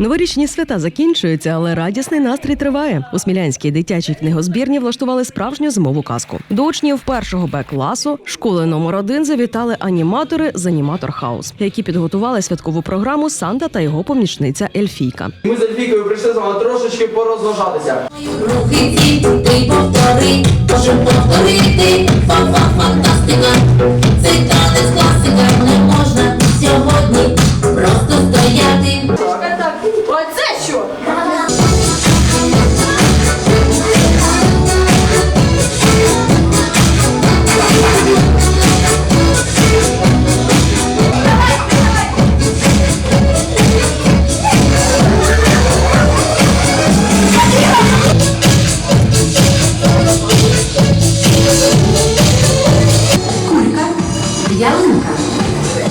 Новорічні свята закінчуються, але радісний настрій триває. У Смілянській дитячій книгозбірні влаштували справжню зимову казку. До учнів першого Б класу школи номер 1 завітали аніматори з Аніматор Хаус, які підготували святкову програму Санта та його помічниця Ельфійка. Ми з Ельфійкою прийшли з вами трошечки порозважатися. Рухи ти повтори, повторити. Фантастика.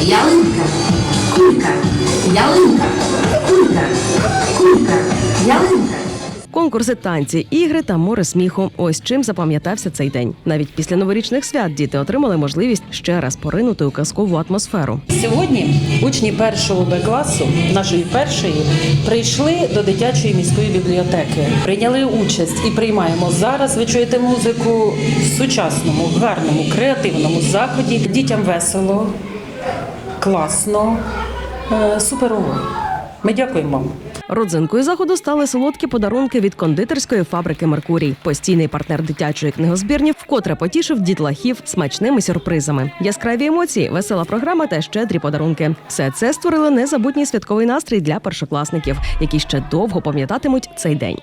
Ялинка, кулька, ялинка, кулька, кулька, ялинка. Конкурси, танці, ігри та море сміху. Ось чим запам'ятався цей день. Навіть після новорічних свят діти отримали можливість ще раз поринути у казкову атмосферу. Сьогодні учні першого Б класу нашої першої прийшли до дитячої міської бібліотеки, прийняли участь і приймаємо зараз. Ви чуєте музику в сучасному, гарному, креативному заході. Дітям весело, класно, е, суперово. Ми дякуємо. Родзинкою заходу стали солодкі подарунки від кондитерської фабрики Меркурій. Постійний партнер дитячої книгозбірні вкотре потішив дітлахів смачними сюрпризами. Яскраві емоції, весела програма та щедрі подарунки. Все це створили незабутній святковий настрій для першокласників, які ще довго пам'ятатимуть цей день.